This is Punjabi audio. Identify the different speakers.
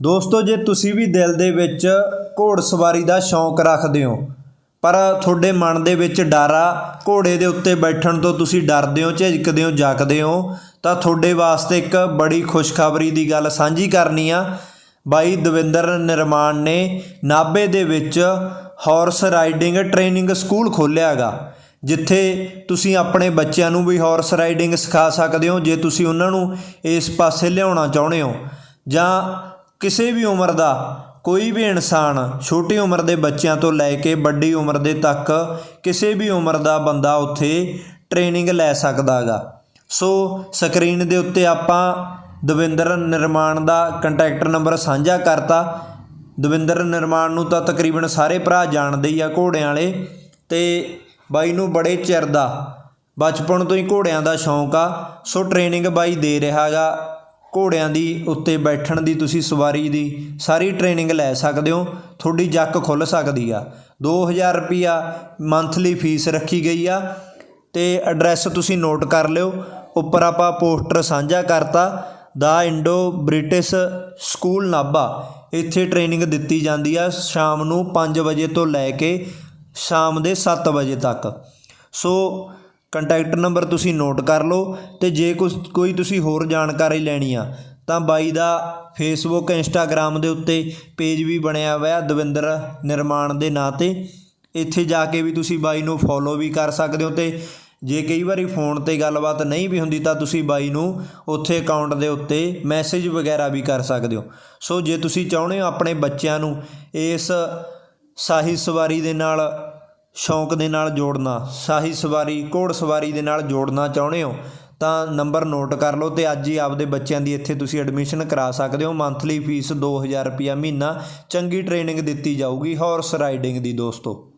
Speaker 1: ਦੋਸਤੋ, ਜੇ ਤੁਸੀਂ ਵੀ ਦਿਲ ਦੇ ਵਿੱਚ ਘੋੜ ਸਵਾਰੀ ਦਾ ਸ਼ੌਂਕ ਰੱਖਦੇ ਹੋ, ਪਰ ਤੁਹਾਡੇ ਮਨ ਦੇ ਵਿੱਚ ਡਰ ਆ ਘੋੜੇ ਦੇ ਉੱਤੇ ਬੈਠਣ ਤੋਂ ਤੁਸੀਂ ਡਰਦੇ ਹੋ, ਝਿਜਕਦੇ ਹੋ, ਜਾਗਦੇ ਹੋ, ਤਾਂ ਤੁਹਾਡੇ ਵਾਸਤੇ ਇੱਕ ਬੜੀ ਖੁਸ਼ਖਬਰੀ ਦੀ ਗੱਲ ਸਾਂਝੀ ਕਰਨੀ ਆ। ਬਾਈ ਦਵਿੰਦਰ ਨਿਰਮਾਣ ਨੇ ਨਾਭੇ ਦੇ ਵਿੱਚ ਹਾਰਸ ਰਾਈਡਿੰਗ ਟ੍ਰੇਨਿੰਗ ਸਕੂਲ ਖੋਲ੍ਹਿਆਗਾ ਜਿੱਥੇ ਤੁਸੀਂ ਆਪਣੇ ਬੱਚਿਆਂ ਨੂੰ ਵੀ ਹਾਰਸ ਰਾਈਡਿੰਗ ਸਿਖਾ ਸਕਦੇ ਹੋ, ਜੇ ਤੁਸੀਂ ਉਹਨਾਂ ਨੂੰ ਇਸ ਪਾਸੇ ਲਿਆਉਣਾ ਚਾਹੁੰਦੇ ਹੋ। ਜਾਂ ਕਿਸੇ ਵੀ ਉਮਰ ਦਾ ਕੋਈ ਵੀ ਇਨਸਾਨ ਛੋਟੀ ਉਮਰ ਦੇ ਬੱਚਿਆਂ ਤੋਂ ਲੈ ਕੇ ਵੱਡੀ ਉਮਰ ਦੇ ਤੱਕ ਕਿਸੇ ਵੀ ਉਮਰ ਦਾ ਬੰਦਾ ਉੱਥੇ ਟ੍ਰੇਨਿੰਗ ਲੈ ਸਕਦਾ ਹੈਗਾ। ਸੋ ਸਕਰੀਨ ਦੇ ਉੱਤੇ ਆਪਾਂ ਦਵਿੰਦਰ ਨਿਰਮਾਣ ਦਾ ਕੰਟੈਕਟ ਨੰਬਰ ਸਾਂਝਾ ਕਰਤਾ। ਦਵਿੰਦਰ ਨਿਰਮਾਣ ਨੂੰ ਤਾਂ ਤਕਰੀਬਨ ਸਾਰੇ ਭਰਾ ਜਾਣਦੇ ਹੀ ਆ ਘੋੜਿਆਂ ਵਾਲੇ। ਤੇ ਬਾਈ ਨੂੰ ਬੜੇ ਚਿਰ ਦਾ, ਬਚਪਨ ਤੋਂ ਹੀ ਘੋੜਿਆਂ ਦਾ ਸ਼ੌਂਕ ਆ। ਸੋ ਟ੍ਰੇਨਿੰਗ ਬਾਈ ਦੇ ਰਿਹਾਗਾ ਘੋੜਿਆਂ ਦੀ, ਉੱਤੇ ਬੈਠਣ ਦੀ, ਤੁਸੀਂ ਸਵਾਰੀ ਦੀ ਸਾਰੀ ਟ੍ਰੇਨਿੰਗ ਲੈ ਸਕਦੇ ਹੋ। ਤੁਹਾਡੀ ਜੱਕ ਖੁੱਲ ਸਕਦੀ ਆ। 2000 ਰੁਪਿਆ ਮੰਥਲੀ ਫੀਸ ਰੱਖੀ ਗਈ ਆ ਤੇ ਐਡਰੈਸ ਤੁਸੀਂ ਨੋਟ ਕਰ ਲਿਓ। ਉੱਪਰ ਆਪਾਂ ਪੋਸਟਰ ਸਾਂਝਾ ਕਰਤਾ। ਦਾ ਇੰਡੋ ਬ੍ਰਿਟਿਸ਼ ਸਕੂਲ ਨਾਭਾ। ਇੱਥੇ ਟ੍ਰੇਨਿੰਗ ਦਿੱਤੀ ਜਾਂਦੀ ਆ ਸ਼ਾਮ ਨੂੰ 5 ਵਜੇ ਤੋਂ ਲੈ ਕੇ ਸ਼ਾਮ ਦੇ 7 ਵਜੇ ਤੱਕ। ਸੋ ਕੰਟੈਕਟ ਨੰਬਰ ਤੁਸੀਂ ਨੋਟ ਕਰ ਲਓ ਤੇ ਜੇ ਕੁਛ ਕੋਈ ਤੁਸੀਂ ਹੋਰ ਜਾਣਕਾਰੀ ਲੈਣੀ ਆ, ਤਾਂ ਬਾਈ ਦਾ ਫੇਸਬੁੱਕ ਇੰਸਟਾਗ੍ਰam ਦੇ ਉੱਤੇ ਪੇਜ ਵੀ ਬਣਿਆ ਹੋਇਆ ਦਵਿੰਦਰ ਨਿਰਮਾਣ ਦੇ ਨਾਂ ਤੇ। ਇੱਥੇ ਜਾ ਕੇ ਵੀ ਤੁਸੀਂ ਬਾਈ ਨੂੰ ਫੋਲੋ ਵੀ ਕਰ ਸਕਦੇ ਹੋ ਤੇ ਜੇ ਕਈ ਵਾਰੀ ਫੋਨ ਤੇ ਗੱਲਬਾਤ ਨਹੀਂ ਵੀ ਹੁੰਦੀ ਤਾਂ ਤੁਸੀਂ ਬਾਈ ਨੂੰ ਉੱਥੇ ਅਕਾਊਂਟ ਦੇ ਉੱਤੇ ਮੈਸੇਜ ਵਗੈਰਾ ਵੀ ਕਰ ਸਕਦੇ ਹੋ। ਸੋ ਜੇ ਤੁਸੀਂ ਚਾਹੁੰਦੇ ਹੋ ਆਪਣੇ ਬੱਚਿਆਂ ਨੂੰ ਇਸ ਸ਼ਾਹੀ ਸਵਾਰੀ ਦੇ ਨਾਲ ਸ਼ੌਂਕ ਦੇ ਨਾਲ ਜੋੜਨਾ, ਸ਼ਾਹੀ ਸਵਾਰੀ, ਘੋੜ ਸਵਾਰੀ ਦੇ ਨਾਲ ਜੋੜਨਾ ਚਾਹੁੰਦੇ ਹੋ, ਤਾਂ ਨੰਬਰ ਨੋਟ ਕਰ ਲਓ ਤੇ ਅੱਜ ਹੀ ਆਪਦੇ ਬੱਚਿਆਂ ਦੀ ਇੱਥੇ ਤੁਸੀਂ ਐਡਮਿਸ਼ਨ ਕਰਾ ਸਕਦੇ ਹੋ। ਮੰਥਲੀ ਫੀਸ 2000 ਰੁਪਿਆ ਮਹੀਨਾ, ਚੰਗੀ ਟ੍ਰੇਨਿੰਗ ਦਿੱਤੀ ਜਾਊਗੀ। ਹਾਰਸ ਰਾਈਡਿੰਗ ਦੀ ਦੋਸਤੋ।